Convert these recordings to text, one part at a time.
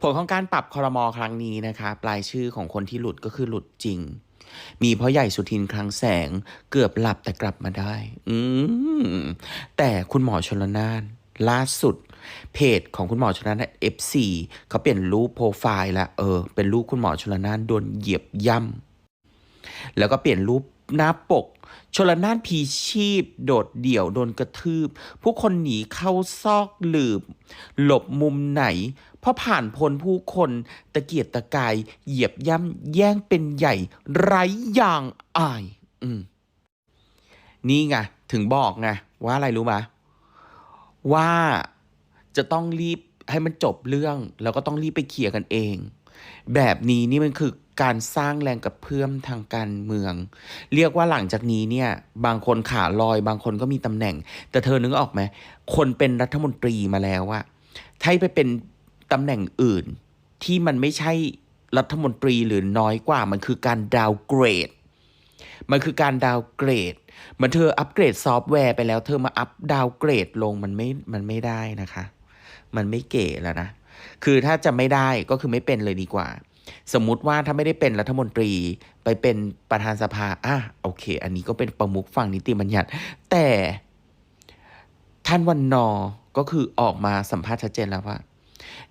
ผลของการปรับคอรมอครั้งนี้นะคะปลายชื่อของคนที่หลุดก็คือหลุดจริง มีพ่อใหญ่สุทินคลังแสงเกือบหลับแต่กลับมาได้ อืมแต่คุณหมอชลนานล่าสุด เพจของคุณหมอชลนาน F4 เขาเปลี่ยนรูปโปรไฟล์ละเออ เป็นรูปคุณหมอชลนานโดนเหยียบย่ำแล้วก็เปลี่ยนรูปหน้าปก ชลนานพีชีพ โดดเดี่ยวโดนกระทืบ ผู้คนหนีเข้าซอกหลืบ หลบมุมไหนพราะผ่านพ้นผู้คนตะเกียกตะกาย เหยียบย่ำแย่งเป็นใหญ่ ไร้อย่างอาย อืม นี่ไง ถึงบอกไง ว่าอะไรรู้ไหมว่าจะต้องรีบให้มันจบเรื่อง แล้วก็ต้องรีบไปเคลียร์กันเอง แบบนี้นี่มันคือ การสร้างแรงกระเพื่อมทางการเมือง เรียกว่าหลังจากนี้เนี่ยบางคนขาลอย บางคนก็มีตำแหน่ง แต่เธอนึกออกไหมคนเป็นรัฐมนตรีมาแล้วอะถ้าไปเป็นตำแหน่งอื่น ที่มันไม่ใช่รัฐมนตรีหรือน้อยกว่ามันคือการดาวเกรด มันคือการดาวเกรดเหมือนเธออัปเกรดซอฟต์แวร์ไปแล้วเธอมาอัปดาวเกรดลงมันไม่มันไม่ได้นะคะ มันไม่เก๋แล้วนะ คือถ้าจะไม่ได้ก็คือไม่เป็นเลยดีกว่า สมมุติว่าถ้าไม่ได้เป็นรัฐมนตรีไปเป็นประธานสภาอะโอเค อันนี้ก็เป็นประมุขฝั่งนิติบัญญัติ แต่ท่านวันนอก็คือออกมาสัมภาษณ์ชัดเจนแล้วว่า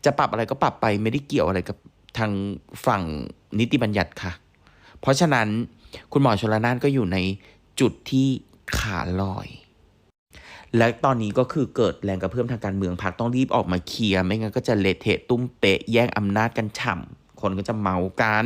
จะปรับอะไรก็ปรับไปไม่ได้เกี่ยวอะไรกับทางฝั่งนิติบัญญัติค่ะ เพราะฉะนั้นคุณหมอชลนานก็อยู่ในจุดที่ขาลอย และตอนนี้ก็คือเกิดแรงกระเพื่อมทางการเมืองพักต้องรีบออกมาเคลียร์ ไม่งั้นก็จะเละเทะตุ้มเปะแย่งอำนาจกันฉ่ำ คนก็จะเมากัน